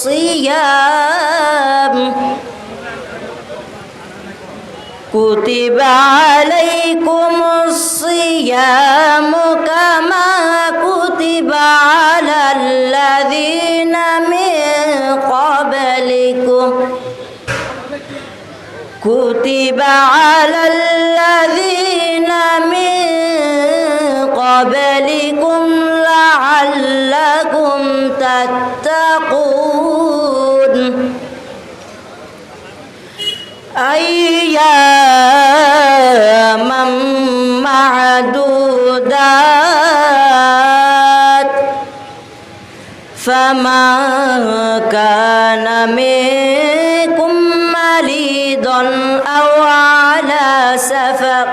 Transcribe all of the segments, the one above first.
الصيام. كتب عليكم الصيام كما كتب على الذين من قبلكم. كتب على الذين من قبلكم لعلكم تتقون. أياما معدودات. فمن كان منكم مريضا أو على سفر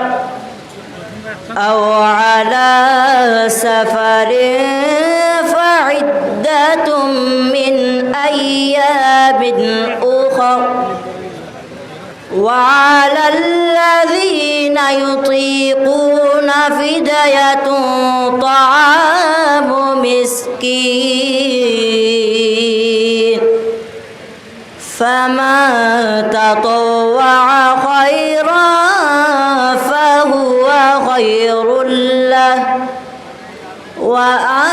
أو على سفر فعدة من أيام أخر. وعلى الذين يطيقون فدية طعام مسكين. فمن تطوع خيرا فهو خير له وأن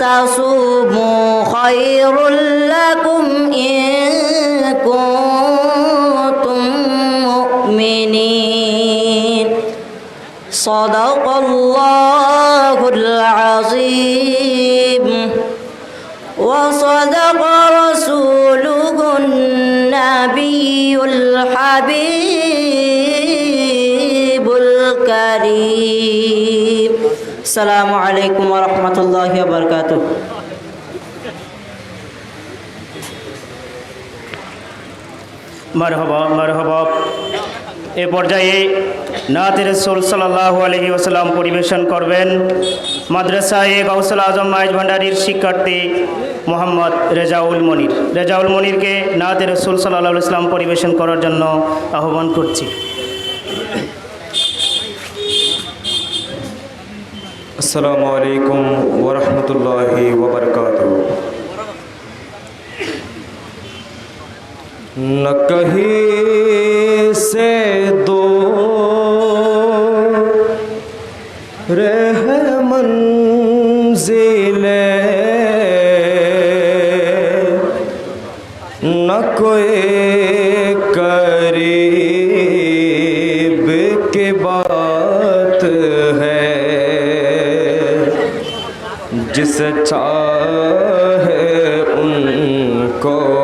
تصوموا خير لكم إن صدق الله العظيم وصدق رسوله النبي الحبيب الكريم السلام عليكم ورحمة الله وبركاته مرحبا مرحبا এ পর্যায়ে নাতের রসুল সাল্লাহ আলহি ওসাল্লাম পরিবেশন করবেন মাদ্রাসায় গৌসল আজম মাইজ ভান্ডারির শিক্ষার্থী মোহাম্মদ রেজাউল মনির রেজাউল মনিরকে নাতের রসুল সাল্লাহ ইসলাম পরিবেশন করার জন্য আহ্বান করছি अस्सलाम वालेकुम वरहमतुल्लाहि वबरकातुहू न कहीं से मंजिले न कोई करीब के बात है। जिस चाहे उनको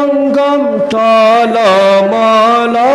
অঙ্গম টলমলা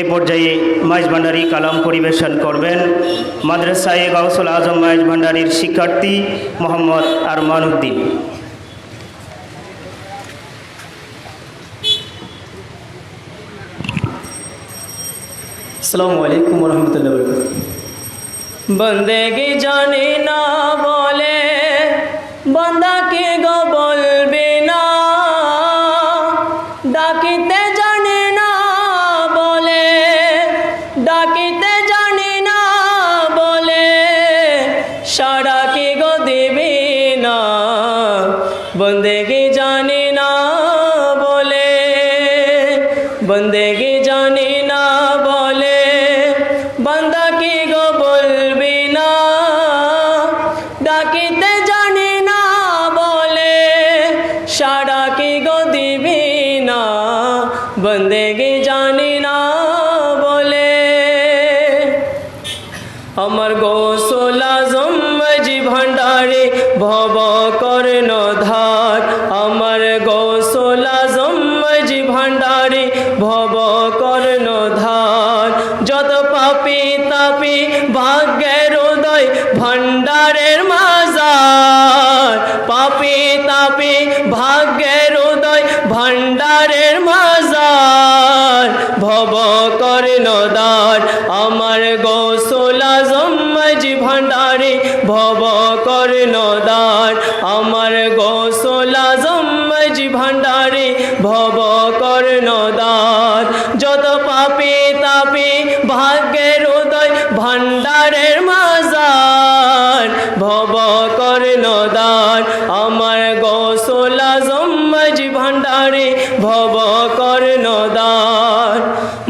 এই পর্যায়ে মাইজ ভান্ডারী কালাম পরিবেশন করবেন মাদ্রাসায় গাউসুল আজম মাইজ ভান্ডারীর শিক্ষার্থী মোহাম্মদ আরমান উদ্দিন আসসালামু আলাইকুম রহমতুল্লাহ বন্দে বন্দেগি জানে না বলে বন্দা ভব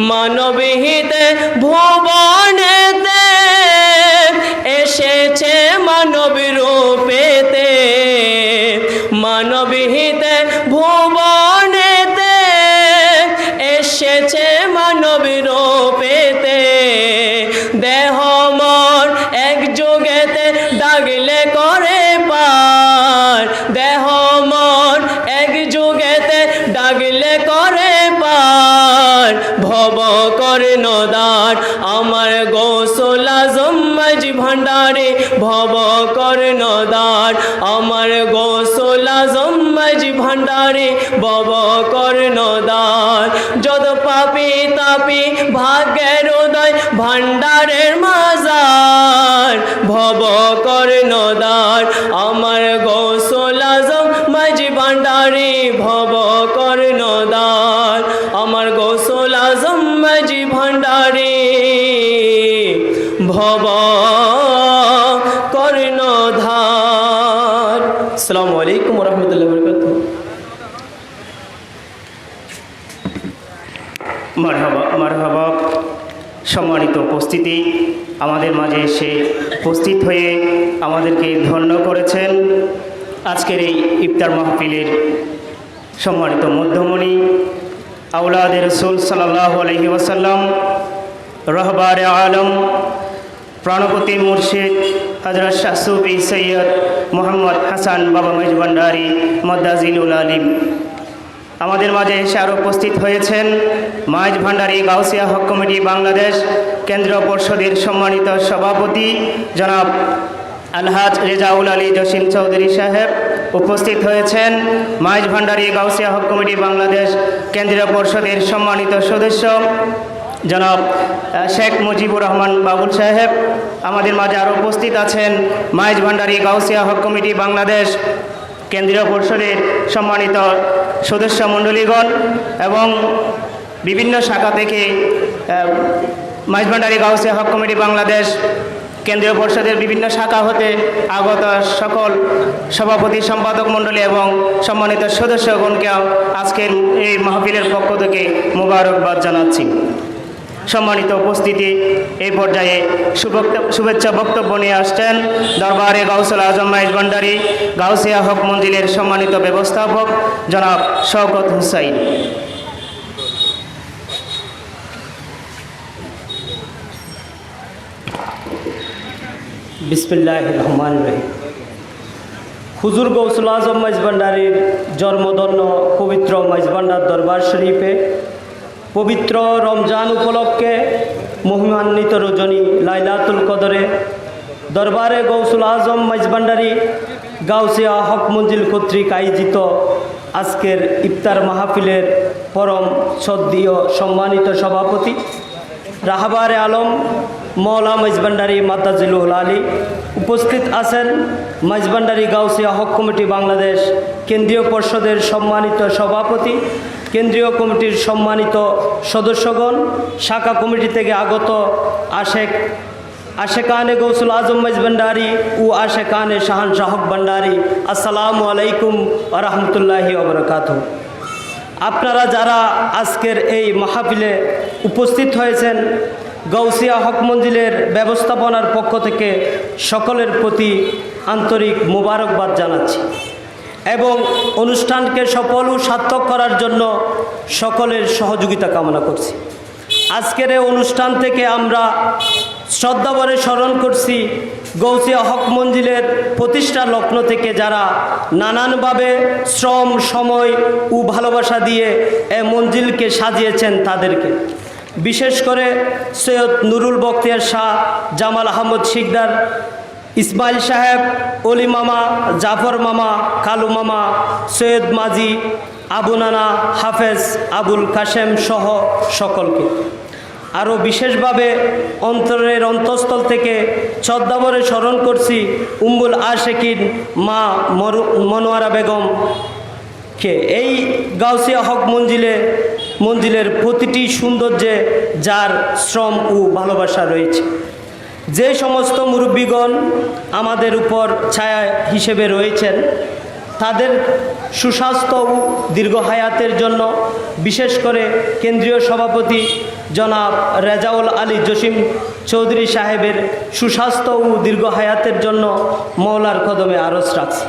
মানবহিত ভুব ভব কর্ণ দান আমার গোসলা জম্মাজ ভান্ডারে ভব কর্ণ দান যত পাপে তাপে ভাগ্যের উদয় ভান্ডারের মা উপস্থিতি আমাদের মাঝে এসে উপস্থিত হয়ে আমাদেরকে ধন্য করেছেন। আজকের এই ইফতার মাহফিলের সম্মানিত মধ্যমণি আউলাদের রসুল সাল্লাহ আলহি ওয়াসাল্লাম, রহবার আলম, প্রাণপতি মুর্শিদ হজরত শাহসুফি সৈয়দ মোহাম্মদ হাসান বাবা মেজবান্ডারি মদ্দাজিলুল আলিম। আমাদের মাঝে এসে আরও উপস্থিত হয়েছেন মাইজ ভান্ডারী গাউসিয়া হক কমিটি বাংলাদেশ কেন্দ্রীয় পর্ষদের সম্মানিত সভাপতি জনাব আলহাজ রেজাউল আলী জসিম চৌধুরী সাহেব উপস্থিত হয়েছেন। মাইজ ভান্ডারী গাউসিয়া হক কমিটি বাংলাদেশ কেন্দ্রীয় পর্ষদের সম্মানিত সদস্য জনাব শেখ মুজিবুর রহমান বাবুল সাহেব। আমাদের মাঝে আরও উপস্থিত আছেন মাইজ ভান্ডারী গাউসিয়া হক কমিটি বাংলাদেশ কেন্দ্রীয় পরিষদের সম্মানিত সদস্য মণ্ডলীগণ এবং বিভিন্ন শাখা থেকে মাইজভান্ডারি গাউসে হক কমিটি বাংলাদেশ, কেন্দ্রীয় পরিষদের বিভিন্ন শাখা হতে আগত সকল সভাপতি, সম্পাদক মণ্ডলী এবং সম্মানিত সদস্যগণকেও আজকের এই মাহফিলের পক্ষ থেকে মোবারকবাদ জানাচ্ছি। সম্মানিত উপস্থিতি, এই পর্যায়ে শুভেচ্ছা বক্তব্য নিয়ে আসছেন দরবারে গাউসুল আজম মাইজ ভান্ডারী, গাউসিয়া হক মঞ্জিলের সম্মানিত ব্যবস্থাপক জনাব শওকত হুসাইন। বিসমিল্লাহ রহমান রহিম। হুজুর গৌসুল আজম মাইজবান্ডারির জন্মধন্য পবিত্র মাইজবান্ডার দরবার শরীফে পবিত্র রমজান উপলক্ষে মহিমান্বিত রজনী লাইলাতুল কদরে দরবারে গৌসুল আজম মাইজবান্ডারি গাউসিয়া হক মঞ্জিল কর্তৃক আয়োজিত আজকের ইফতার মাহফিলের পরম শ্রদ্ধীয় সম্মানিত সভাপতি রাহাবারে আলম মৌলা মাইজবান্ডারি মাতাজিলুল আলী উপস্থিত আছেন মাইজবান্ডারি গাউসিয়া হক কমিটি বাংলাদেশ কেন্দ্রীয় পর্ষদের সম্মানিত সভাপতি কেন্দ্রীয় কমিটির সম্মানিত সদস্যগণ, শাখা কমিটি থেকে আগত আশেক আশেকানে গৌসুল আজম মাইজবান্ডারি ও আশেকানে শাহান শাহক ভান্ডারি। আসসালামু আলাইকুম আ রহমতুল্লাহি আপনারা যারা আজকের এই মাহফিলে উপস্থিত হয়েছেন গৌসিয়া হক মঞ্জিলের ব্যবস্থাপনার পক্ষ থেকে সকলের প্রতি আন্তরিক মোবারকবাদ জানাচ্ছি। এবং অনুষ্ঠানকে সফল ও সার্থক করার জন্য সকলের সহযোগিতা কামনা করছি। আজকের এই অনুষ্ঠান থেকে আমরা শ্রদ্ধাভরে স্মরণ করছি গৌসিয়া হক মঞ্জিলের প্রতিষ্ঠা লগ্ন থেকে যারা নানানভাবে শ্রম, সময় ও ভালোবাসা দিয়ে এ মঞ্জিলকে সাজিয়েছেন তাদেরকে। বিশেষ করে সৈয়দ নুরুল বখতিয়ার শাহ জামাল আহমদ শিকদার ইসমাইল সাহেব, অলি মামা, জাফর মামা, কালু মামা, সৈয়দ মাজি, আবু নানা, হাফেজ, আবুল কাশেম সহ সকলকে। আরও বিশেষভাবে অন্তরের অন্তঃস্থল থেকে শ্রদ্ধাভরে স্মরণ করছি উম্বুল আশেকিন মা মনোয়ারা বেগম কে। এই গাউসিয়া হক মঞ্জিলে, মঞ্জিলের প্রতিটি সৌন্দর্যে যার শ্রম ও ভালোবাসা রয়েছে। যে সমস্ত মুরব্বীগণ আমাদের উপর ছায়া হিসেবে রয়েছেন, তাদের সুস্বাস্থ্য ও দীর্ঘ হায়াতের জন্য বিশেষ করে কেন্দ্রীয় সভাপতি জনাব রেজাউল আলী জসিম চৌধুরী সাহেবের সুস্বাস্থ্য ও দীর্ঘ হায়াতের জন্য মৌলার কদমে আরজ রাখছি।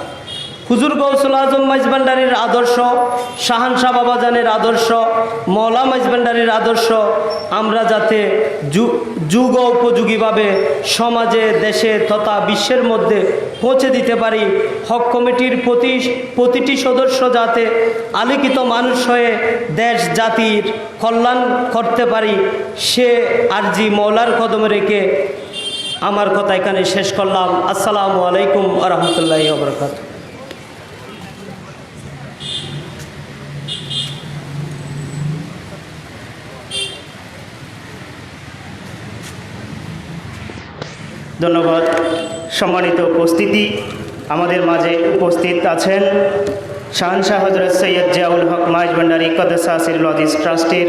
হুজুর গৌসুল আজম মাইজবান্ডারির আদর্শ, শাহানশাহ বাবাজানের আদর্শ মৌলা মাইজবান্ডারির আদর্শ, আমরা যাতে যুগ উপযোগীভাবে সমাজে, দেশে তথা বিশ্বের মধ্যে পৌঁছে দিতে পারি। হক কমিটির প্রতি, প্রতিটি সদস্য যাতে আলোকিত মানুষ হয়ে দেশ, জাতির কল্যাণ করতে পারি, সে আরজি মৌলার কদমে রেখে আমার কথা এখানে শেষ করলাম। আসসালামু আলাইকুম আ বরকাত ধন্যবাদ। সম্মানিত উপস্থিতি, আমাদের মাঝে উপস্থিত আছেন শাহনশাহ হজরত সৈয়দ জিয়াউল হক মাইজ ভান্ডারি কদসা সিরুল আজিজ ট্রাস্টের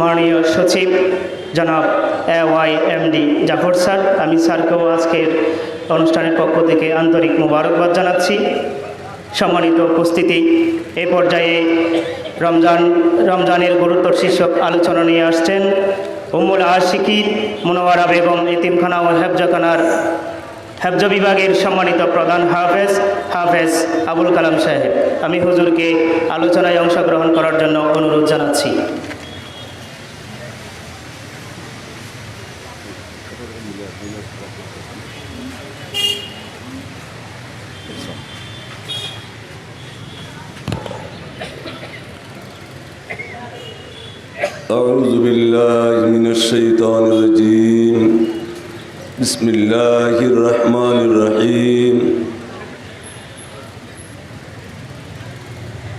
মাননীয় সচিব জনাব A Y MD Jafar sir. আমি স্যারকেও আজকের অনুষ্ঠানের পক্ষ থেকে আন্তরিক মোবারকবাদ জানাচ্ছি। সম্মানিত উপস্থিতি, এ পর্যায়ে রমজান, রমজানের গুরুত্ব শীর্ষক আলোচনা নিয়ে আসছেন উম্মুল আশিকি মনোয়ারা বেগম এতিমখানা ও হেফজাখানার হেফজ বিভাগের সম্মানিত প্রধান হাফেজ হাফেজ আবুল কালাম সাহেব আমি হুজুরকে আলোচনায় অংশগ্রহণ করার জন্য অনুরোধ জানাচ্ছি أعوذ بالله من الشيطان الرجيم. بسم الله الرحمن الرحيم.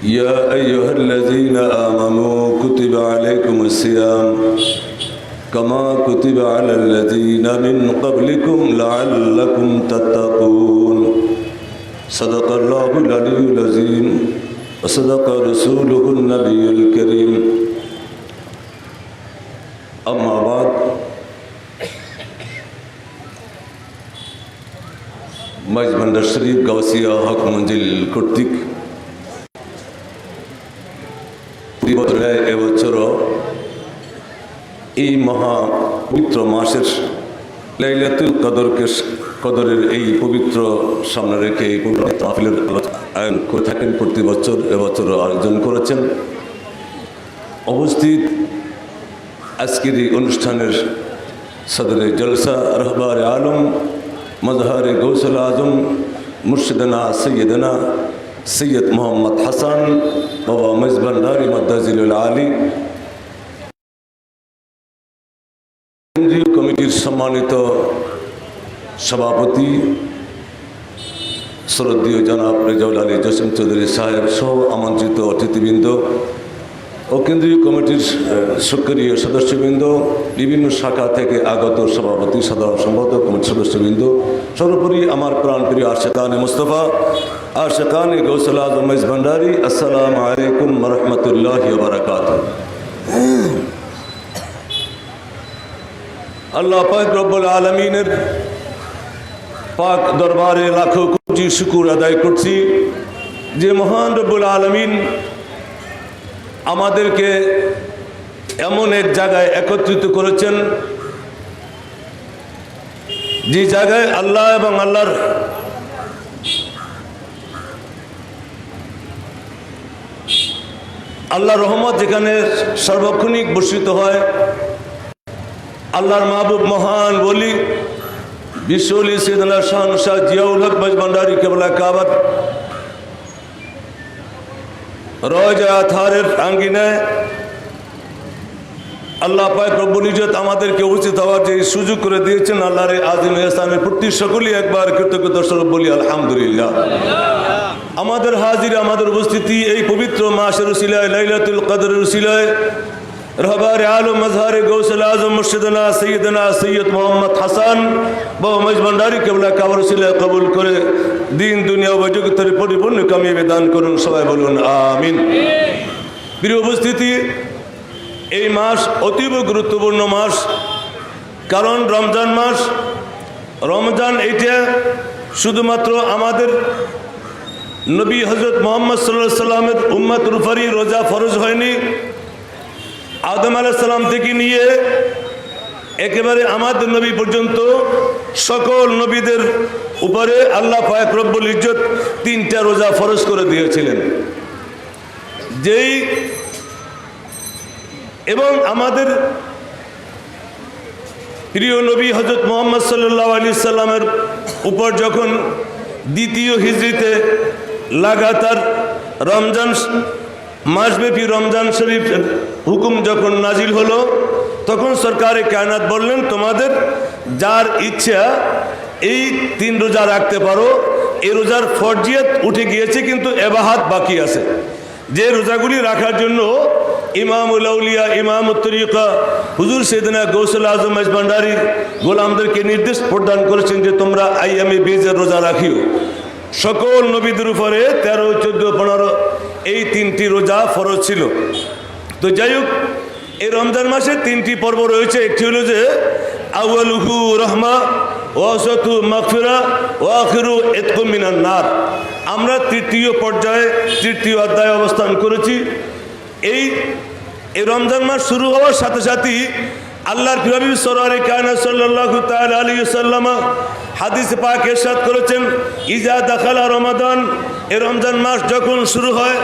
يا أيها الذين آمنوا كتب عليكم الصيام كما كتب على الذين من قبلكم لعلكم تتقون. صدق الله العلي العظيم وصدق رسوله النبي الكريم. أما بعد মাইজভান্ডার শরীফ গাউসিয়া হক মঞ্জিল কর্তৃক প্রতি বছর ন্যায় এবছরও এই মহা পবিত্র মাসের লাইলাতুল কদরকে কদরের এই পবিত্র সামনে রেখে এই পবিত্র মাহফিলের আলোচনা আয়োজন করে থাকেন প্রতি বছর এবছরও আয়োজন করেছেন উপস্থিত আজকের এই অনুষ্ঠানের সদরে জলসা রহবার আলম, মজহার গৌসল আজম, মুর্শিদনা সৈয়দনা সৈয়দ মোহাম্মদ হাসান, বাবা মজবান্ডারি মদ্দাজিল আলী। কেন্দ্রীয় কমিটির সম্মানিত সভাপতি শ্রদ্ধীয় জনাব রেজাউল আলী জসিম চৌধুরী সাহেব সহ আমন্ত্রিত অতিথিবৃন্দ ও কেন্দ্রীয় কমিটির সক্রিয় সদস্যবৃন্দ, বিভিন্ন শাখা থেকে আগত সভাপতি, সাধারণ সম্পাদক, কমিটির সদস্যবৃন্দ, সর্বোপরি আমার প্রাণ প্রাণপ্রিয় আশেকানে মুস্তফা আশেকানে গৌসল আজম ভান্ডারি, আসসালামু আলাইকুম রহমতুল্লাহ বারাকাত আল্লাহ পাক রব্বুল আলমিনের পাক দরবারে লাখো কোটি শুকুর আদায় করছি। যে মহান রব্বুল আলমিন আমাদেরকে এমন এক জায়গায় একত্রিত করেছেন, যে জায়গায় আল্লাহ এবং আল্লাহর আল্লাহ রহমত যেখানে সার্বক্ষণিক বর্ষিত হয়, আল্লাহর মাহবুব মহান বলি সিদনা শাহ জিয়াউল হক মজ ভান্ডারি কেবলা কাবাত রজা থারের আঙ্গিনায় আল্লাহ পায় প্রবল ইজত আমাদেরকে উচিত হওয়ার যে সুযোগ করে দিয়েছেন, আল্লাহর আজিম ইসলামের প্রতি সকলেই একবার কৃতজ্ঞতা স্বরূপ বলি, আলহামদুলিল্লাহ। আমাদের হাজির, আমাদের উপস্থিতি এই পবিত্র মাসের উসিলায়, লাইলাতুল কাদের উসিলায় রহবার আলম মজহারে গৌসল আজম মুর্শিদনা সৈয়দনা সৈয়দ মোহাম্মদ হাসান বাবা মজ ভান্ডারি কেবলা কাবর উসিলায় কবুল করে দিন, দুনিয়া ও জগতের পরিপূর্ণ কামিয়ে দান করুন, সবাই বলুন আমিন। প্রিয় উপস্থিতি, এই মাস অতীব গুরুত্বপূর্ণ মাস, কারণ রমজান মাস, রমজান এইটা শুধুমাত্র আমাদের নবী হজরত মোহাম্মদ সাল্লাহ সাল্লামের উম্মত রুফারি রোজা ফরজ হয়নি আদম আলাহ সাল্লাম থেকে নিয়ে একেবারে আমাদের নবী পর্যন্ত সকল নবীদের উপরে আল্লাহ পায়ক রব্বুল ইজ্জত তিনটা রোজা ফরজ করে দিয়েছিলেন। যেই এবং আমাদের প্রিয় নবী হজরত মোহাম্মদ সাল্লাহ আলি সাল্লামের উপর যখন দ্বিতীয় হিজড়িতে লাগাতার রমজান মাসব্যাপী রমজান শরীফ হুকুম যখন নাজিল হলো, তখন সরকারে কায়নাত বললেন, তোমাদের যার ইচ্ছা এই তিন রোজা রাখতে পারো এই রোজার ফরজিয়াত উঠে গিয়েছে, কিন্তু এবাহাত বাকি আছে। যে রোজাগুলি রাখার জন্য ইমাম উলাউলিয়া ইমাম তরিকা, হুজুর সেদিনা গৌসল আজম আজ ভান্ডারি গোলামদেরকে নির্দেশ প্রদান করেছেন যে, তোমরা আইএমএ বীজের রোজা রাখিও। সকল নবীদের উপরে তেরো, চোদ্দ, পনেরো এই তিনটি রোজা ফরজ ছিল। তো যাই হোক এই রমজান মাসে তিনটি পর্ব রয়েছে। একটি হলো যে, আউয়ালুহু রহমা ওয়াসতু মাগফিরা ও আখিরু এতকুম মিনান নার। আমরা তৃতীয় পর্যায়ে, তৃতীয় অধ্যায়ে অবস্থান করেছি। এই এই রমজান মাস শুরু হওয়ার সাথে সাথেই আল্লাহর নবী সরোয়ারে কায়না সাল্লাল্লাহু তাআলা আলাইহি সাল্লাম হাদিস পাক ইরশাদ করেছেন ইজা দাখালা রমাদান এই রমজান মাস যখন শুরু হয়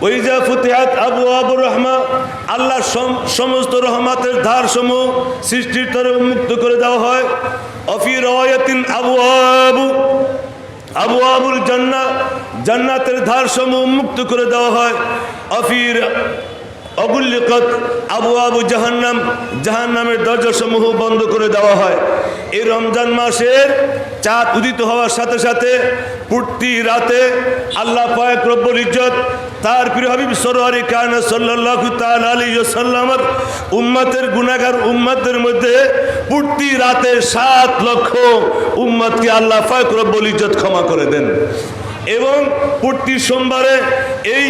ওইজা ফুতিহাত আবু আবু রহমা আল্লাহ সম- সমস্ত রহমাতের ধার সমূহ সৃষ্টির তরে উন্মুক্ত করে দেওয়া হয়, অফি রওয়ায়াতিন আবু আবু আবু আবুল জান্না জান্নাতের ধার সমূহ মুক্ত করে দেওয়া হয় অফির অগুল্লিকত আবু আবু জাহান্নাম, জাহান্নামের দরজা সমূহ বন্ধ করে দেওয়া হয়। এই রমজান মাসের চাঁদ উদিত হওয়ার সাথে সাথে প্রতি রাতে আল্লাহ পায়ক রব্বুল ইজ্জত তার প্রিয় হাবিব সরোয়ারি কায়না সাল্লাল্লাহু তাআলা আলাইহি ওয়াসাল্লামের উম্মতের গুনাহগার উম্মতের মধ্যে প্রতি রাতে সাত লক্ষ উম্মতকে আল্লাহ পায়ক রব্বুল ইজ্জত ক্ষমা করে দেন। এবং প্রতি সোমবারে এই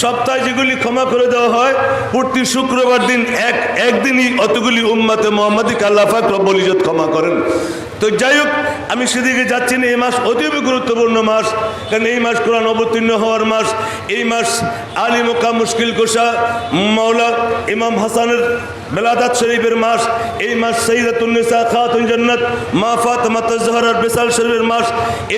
সপ্তাহে যেগুলি ক্ষমা করে দেওয়া হয়, প্রতি শুক্রবার দিন এক, একদিনই অতগুলি উম্মাতে মোহাম্মদিক আল্লাহ পাক রব্বুল ক্ষমা করেন। তো যাই হোক, আমি সেদিকে যাচ্ছি না, এই মাস অতীব গুরুত্বপূর্ণ মাস, কারণ এই মাস কোরআন অবতীর্ণ হওয়ার মাস, এই মাস আলী মোকা মুশকিল কোষা, মাওলা ইমাম হাসানের বেলাদাত শরীফের মাস, এই মাস সৈদাতুন্নিসা খাতুন জান্নাত, মা ফাতেমা তাজহরার বেসাল শরীফের মাস,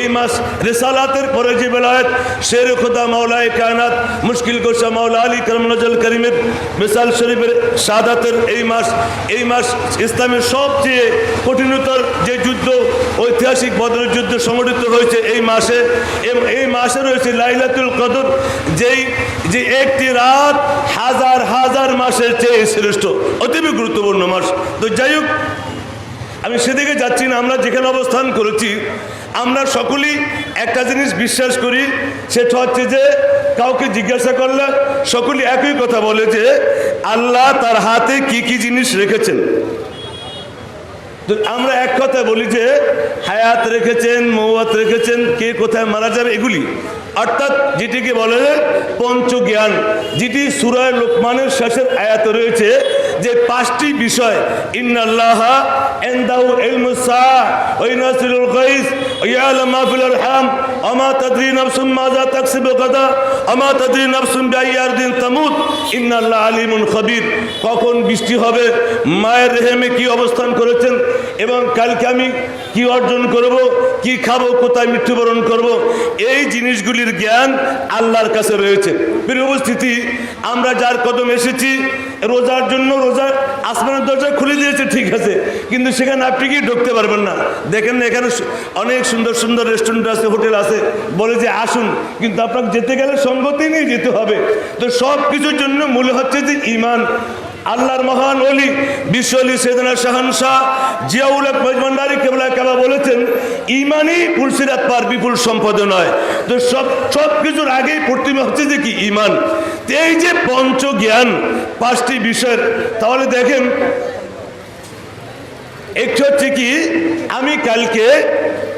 এই মাস রিসালাতের পরে যে বেলায়েত, শের খুদা মাওলায়ে কায়নাত, মুশকিল কোষা মাওলা আলী করম নজল করিমের বেসাল শরীফের শাহাদাতের এই মাস এই মাস ইসলামের সবচেয়ে কঠিনতর যে যুদ্ধ, ঐতিহাসিক বদরের যুদ্ধ সংগঠিত হয়েছে এই মাসে এই মাসে রয়েছে লাইলাতুল কদর, যেই, যে একটি রাত হাজার হাজার মাসের চেয়ে শ্রেষ্ঠ। অতীব গুরুত্বপূর্ণ মাস। তো যাই হোক, আমি সেদিকে যাচ্ছি না, আমরা যেখানে অবস্থান করেছি, আমরা সকলেই একটা জিনিস বিশ্বাস করি, সেটা হচ্ছে যে কাউকে জিজ্ঞাসা করলে সকলেই একই কথা বলে যে আল্লাহ তার হাতে কি কি জিনিস রেখেছেন। তো আমরা এক কথা বলি যে হায়াত রেখেছেন মৌয়াত রেখেছেন, কে কোথায় মারা যাবে এগুলি। অর্থাৎ যেটিকে বলে পঞ্চ জ্ঞান যেটি সুরায় লোকমানের শেষের আয়াত রয়েছে যে পাঁচটি বিষয়, ইন্নাল্লাহ এন্দাউ ইলমুসা ওই নাসিরুল গাইস ওয়ালাম মা ফিল আরহাম আমা তাদরি নাফসুম মাযা তাকসিবু গাদা, আমা তাদরি নাফসুম বিআইয়ার দিন তামুত, ইন্নাল্লাহ আলিমুন খবির। কখন বৃষ্টি হবে, মায়ের রেহেমে কি অবস্থান করেছেন, এবং কালকে আমি কি অর্জন করব, কি খাব, কোথায় মৃত্যুবরণ করব, এই জিনিসগুলির জ্ঞান আল্লাহর কাছে রয়েছে। প্রিয় উপস্থিতি, আমরা যার কদম এসেছি রোজার জন্য রোজা আসমানের দরজা খুলে দিয়েছে, ঠিক আছে। কিন্তু সেখানে আপনি কি ঢুকতে পারবেন না। দেখেন না, এখানে অনেক সুন্দর সুন্দর রেস্টুরেন্ট আছে হোটেল আছে। বলে যে, আসুন। কিন্তু আপনাকে যেতে গেলে সঙ্গতি নিয়ে যেতে হবে। তো সব কিছুর জন্য মূল হচ্ছে যে ইমান আল্লাহর মহান অলি বিশ্ব অলি সেদনা শাহানশাহ জিয়াউল মজমন্ডারি কেবলা কেবা বলেছেন, ইমানই পুলসিরাত পার বিপুল সম্পদ নয়। তো সব সব কিছুর আগেই প্রতিমা হচ্ছে যে কি ইমান? এই যে পঞ্চ জ্ঞান পাঁচটি বিষয়ের, তাহলে দেখেন, একটু হচ্ছে কি, আমি কালকে,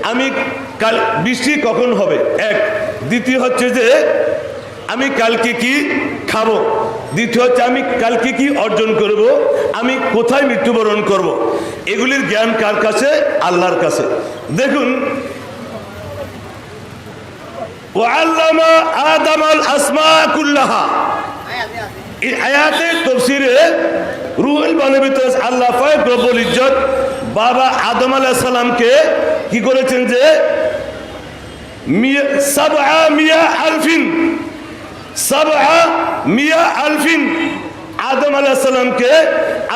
আমি কাল, বৃষ্টি কখন হবে? এক। দ্বিতীয় হচ্ছে যে, আমি কালকে কি খাব? দ্বিতীয় হচ্ছে আমি কালকে কি অর্জন করব? আমি কোথায় মৃত্যুবরণ করব। এগুলির জ্ঞান কার কাছে? আল্লাহর কাছে। দেখুন আল্লাহ ইজ্জত বাবা কি করেছেন যে, মিয়া মিয়া আলফিন মিয়া আলফিন। আদম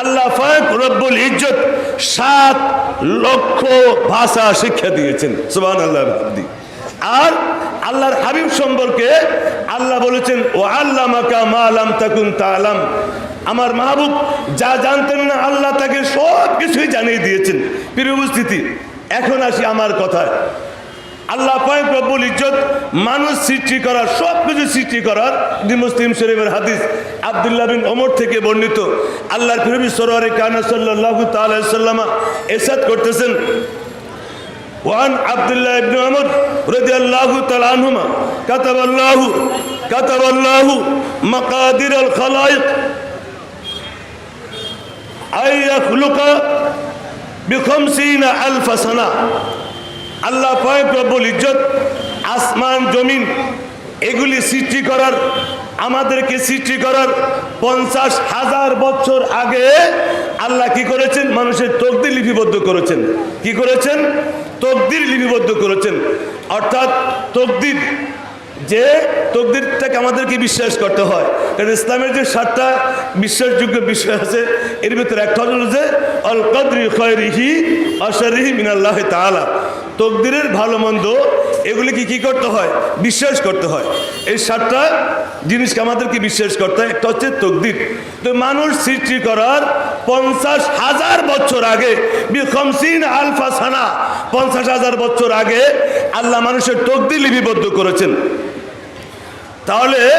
আল্লাহ ইজ্জত সাত ভাষা শিক্ষা দিয়েছেন। আর আল্লাহর সম্পর্কে আল্লাহ বলেছেন ও আল্লাহ মা আলাম তাকুন আমার মাহবুব, যা জানতেন না, আল্লাহ তাকে সব কিছুই জানিয়ে দিয়েছেন। প্রিয় উপস্থিতি, এখন আসি আমার কথায়। আল্লাহ পাক রব্বুল ইজ্জত মানুষ সৃষ্টি করার সব কিছু সৃষ্টি করার দি মুসলিম শরীফের হাদিস আব্দুল্লাহ বিন ওমর থেকে বর্ণিত আল্লাহর ফিরবি সরোয়ারে কানা সাল্লাল্লাহু তাআলা সাল্লামা এরশাদ করতেছেন وعن عبد الله بن عمر رضي الله تعالى عنهما كتب الله كتب الله مقادير الخلائق أن يخلق بخمسين ألف سنة আল্লাহ পাক রব্বুল ইজ্জত, আসমান, জমিন, এগুলি সৃষ্টি করার, আমাদেরকে সৃষ্টি করার পঞ্চাশ হাজার বছর আগে আল্লাহ কি করেছেন? মানুষের তকদির লিপিবদ্ধ করেছেন। কি করেছেন? তকদির লিপিবদ্ধ করেছেন। অর্থাৎ তকদির যে তকদিরটাকে আমাদেরকে বিশ্বাস করতে হয়। কারণ ইসলামের যে সাতটা বিশ্বাসযোগ্য বিষয় আছে, এর ভিতরে একটা হলো যে অল কদরি খয়রিহি অশরিহি মিনাল্লাহ তাআলা। তকদিরের ভালো মন্দ, এগুলিকে কি করতে হয়? বিশ্বাস করতে হয়। এই সাতটা জিনিসকে আমাদেরকে বিশ্বাস করতে হয়। একটা হচ্ছে তকদির। তো মানুষ সৃষ্টি করার পঞ্চাশ হাজার বছর আগে, বিখমসিন আলফা সানা, পঞ্চাশ হাজার বছর আগে আল্লাহ মানুষের তকদির লিপিবদ্ধ করেছেন। তাহলে